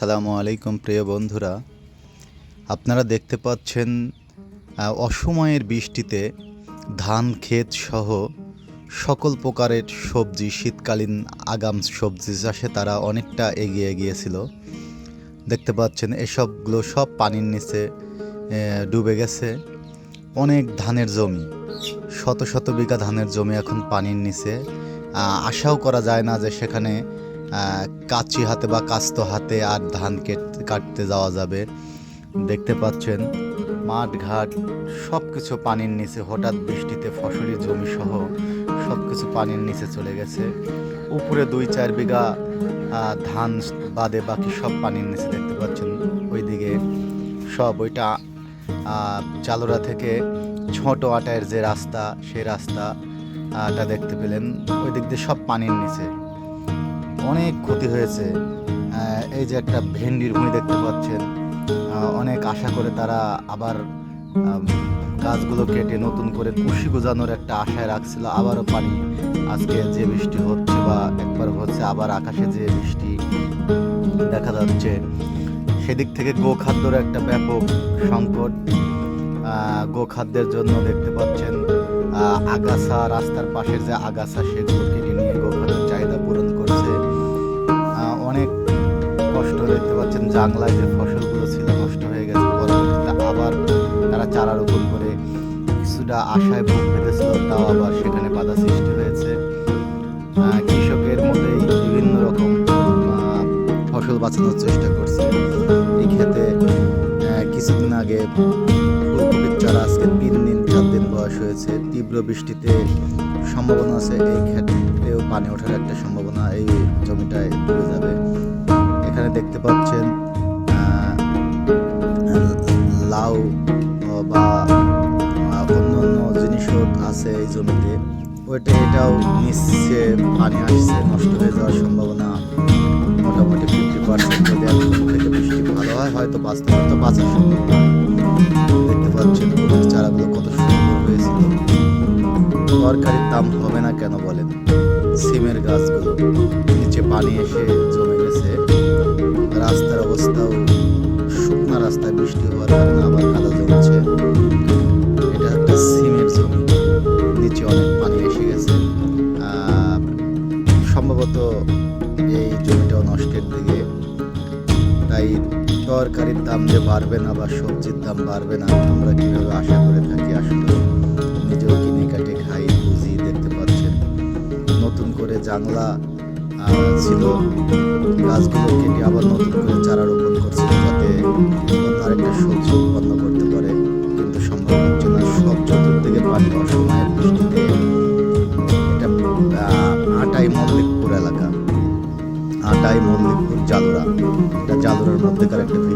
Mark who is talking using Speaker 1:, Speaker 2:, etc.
Speaker 1: সালামু আলাইকুম প্রিয় বন্ধুরা। আপনারা দেখতে পাচ্ছেন অসময়ের বৃষ্টিতে ধান, ক্ষেত সহ সকল প্রকারের সবজি, শীতকালীন আগাম সবজি চাষে তারা অনেকটা এগিয়ে গিয়েছিল। দেখতে পাচ্ছেন, এসবগুলো সব পানির নিচে ডুবে গেছে। অনেক ধানের জমি, শত শত বিঘা ধানের জমি এখন পানির নিচে। আশাও করা যায় না যে সেখানে কাচি হাতে বা কাস্ত হাতে আর ধান কেটে, কাটতে যাওয়া যাবে। দেখতে পাচ্ছেন মাঠ ঘাট সব কিছু পানির নিচে, হঠাৎ বৃষ্টিতে ফসলি জমি সহ সব কিছু পানির নিচে চলে গেছে। উপরে দুই চার বিঘা ধান বাদে বাকি সব পানির নিচে দেখতে পাচ্ছেন। ওইদিকে সব ওইটা চালোরা থেকে ছোট আটায়ের যে রাস্তা, সেই রাস্তাটা দেখতে পেলেন। ওই দিক দিয়ে সব পানির নিচে। অনেক ক্ষতি হয়েছে। এই যে একটা ভেন্ডির ভূমি দেখতে পাচ্ছেন অনেক আশা করে তারা আবার গাছগুলো কেটে নতুন করে কুশি গোজানোর একটা আশায় রাখছিল, আবারও পানি। আজকে যে বৃষ্টি হচ্ছে বা একবার হচ্ছে, আবার আকাশে যে বৃষ্টি দেখা যাচ্ছে, সেদিক থেকে গোখাদ্যর একটা ব্যাপক সংকট। গোখাদ্যের জন্য দেখতে পাচ্ছেন আগাছা, রাস্তার পাশের যে আগাছা, সেগুলো জাংলায় যে ফসলগুলো ছিল নষ্ট হয়ে গেছে পরবর্তীতে আবার তারা চারা রোপণ করে কিছুটা আশায় বুক পেতেছিল তাও আবার সেখানে বাধা সৃষ্টি হয়েছে। কৃষকের মধ্যেই বিভিন্ন রকম ফসল বাঁচানোর চেষ্টা করছে। এই ক্ষেতে আহ, কিছুদিন আগে ফুলকপির চারা আজকে তিন দিন চার দিন বয়স হয়েছে। তীব্র বৃষ্টিতে সম্ভাবনা আছে এই ক্ষেত্রেও পানি ওঠার একটা সম্ভাবনা। এই লাউ বা অন্যান্য জিনিসও আছে এই জমিতে, ওইটা এটাও নিচে পানি আসছে, নষ্ট হয়ে যাওয়ার সম্ভাবনা মোটামুটি ফিফটি পার্সেন্ট যদি এখন থেকে বৃষ্টি ভালো হয়, হয়তো বাঁচতে হয়তো বাঁচার সম্ভাবনা দেখতে পাচ্ছেন চারাগুলো কত সুন্দর হয়েছিল তরকারির দাম হবে না কেন বলেন? সিমের গাছগুলো নিচে পানি এসে জমে গেছে, রাস্তার অবস্থাও শুকনা রাস্তায় বৃষ্টি হওয়ার কারণে আবার কাদা জমছে এটা একটা সিমের জমি, নিচে অনেক পানি এসে গেছে। সম্ভবত এই জমিটাও নষ্টের দিকে। তাই তরকারির দাম যে বাড়বে না বা সবজির দাম বাড়বে না, আমরা কীভাবে আশা করে থাকি আসলে নিজেও কিনে কাটে খাই বুঝি দেখতে পাচ্ছেন। নতুন করে জানলা ছিল গাছগুলো কেটে আবার নতুন করে চারা রোপণ অন্য আরেকটা সবজি উৎপন্ন করতে পারে, কিন্তু সম্ভব হচ্ছে না সব চতুর্দিকে পানি অসময়ের বৃষ্টিতে এটা আটাই মল্লিকপুর এলাকা। আটাই মল্লিকপুর জালুরা এটা জালুরার মধ্যেকার একটা ভিডিও।